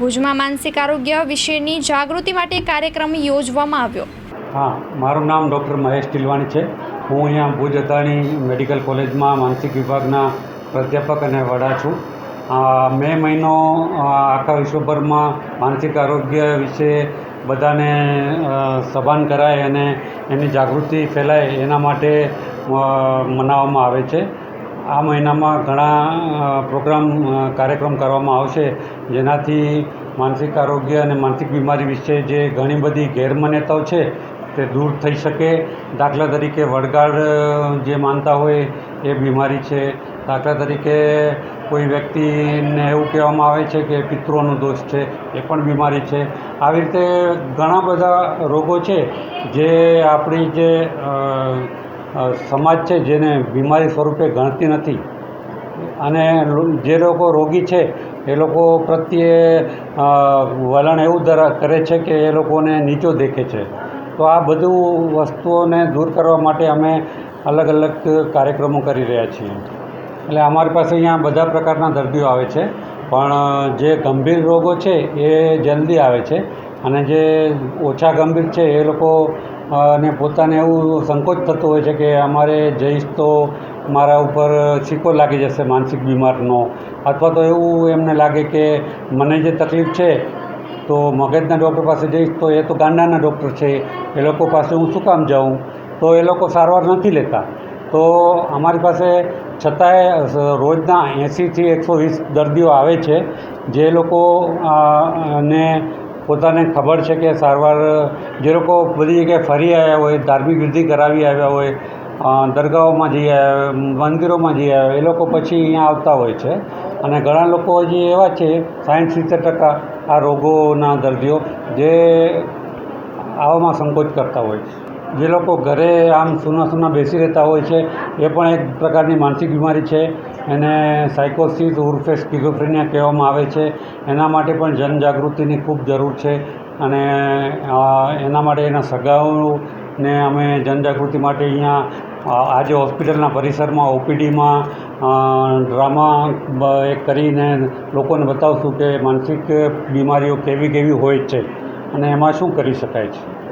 ભુજમાં માનસિક આરોગ્ય વિશેની જાગૃતિ માટે કાર્યક્રમ યોજવામાં આવ્યો. હા, મારું નામ ડૉક્ટર મહેશ ટીલવાણી છે. હું અહીંયા ભુજ અદાણી મેડિકલ કોલેજમાં માનસિક વિભાગના પ્રાધ્યાપક અને વડા છું. મે મહિનો આખા વિશ્વભરમાં માનસિક આરોગ્ય વિશે બધાને સભાન કરાય અને એની જાગૃતિ ફેલાય એના માટે મનાવવામાં આવે છે. આ મહિનામાં ઘણા પ્રોગ્રામ કાર્યક્રમ કરવામાં આવશે. જેનાથી માનસિક આરોગ્ય અને માનસિક બીમારી વિશે જે ઘણી બધી ગેરમાન્યતાઓ છે તે દૂર થઈ શકે. દાખલા તરીકે વડગાળ જે માનતા હોય એ બીમારી છે. દાખલા તરીકે કોઈ વ્યક્તિને એવું કહેવામાં આવે છે કે પિતૃઓનો દોષ છે, એ પણ બીમારી છે. આવી રીતે ઘણા બધા રોગો છે જે આપણી જે સમાજ છે જેને બીમારી સ્વરૂપે ગણતી નથી. અને જે લોકો રોગી છે, એ લોકો પ્રત્યે વલણ એવું કરે છે કે એ લોકોને નીચો દેખે છે. તો આ બધું વસ્તુઓને દૂર કરવા માટે અમે અલગ અલગ કાર્યક્રમો કરી રહ્યા છીએ. એટલે અમારી પાસે અહીંયા બધા પ્રકારના દર્દીઓ આવે છે, પણ જે ગંભીર રોગો છે એ જલ્દી આવે છે. અને જે ઓછા ગંભીર છે એ લોકો અ, ને પોતાને એવું સંકોચ થતો હોય છે કે અમારે જઈશ તો મારા ઉપર સિક્કો લાગી જશે માનસિક બીમારનો. અથવા તો એવું એમને લાગે કે મને જે તકલીફ છે તો મગજના ડૉક્ટર પાસે જઈશ તો એ તો ગાંડાના ડૉક્ટર છે એ લોકો પાસે હું શું કામ જાઉં? તો એ લોકો સારવાર નથી લેતા. તો અમારી પાસે છતાંય રોજના એંસીથી એકસો વીસ દર્દીઓ આવે છે જે લોકો ને પોતાને ખબર છે કે સારવાર, જે લોકો બધી જગ્યાએ ફરી આવ્યા હોય, ધાર્મિક વિધિ કરાવી આવ્યા હોય દરગાહોમાં જઈ આવ્યા, મંદિરોમાં જઈ આવ્યા, એ લોકો પછી અહીંયા આવતા હોય છે. અને ઘણા લોકો હજી એવા છે સાઠ સિત્તેર ટકા આ રોગોના દર્દીઓ જે આવવામાં સંકોચ કરતા હોય છે. જે લોકો ઘરે આમ સૂના સૂના બેસી રહેતા હોય છે, એ પણ એક પ્રકારની માનસિક બીમારી છે. એને સાયકોસિસ ઉર્ફે સ્કિઝોફ્રેનિયા કહેવામાં આવે છે. એના માટે પણ જનજાગૃતિની ખૂબ જરૂર છે અને એના માટે એના સગાઓને અમે જનજાગૃતિ માટે અહીંયા આજે હોસ્પિટલના પરિસરમાં, ઓપીડીમાં ડ્રામા એક કરીને લોકોને બતાવશું કે માનસિક બીમારીઓ કેવી કેવી હોય છે. અને એમાં શું કરી શકાય છે?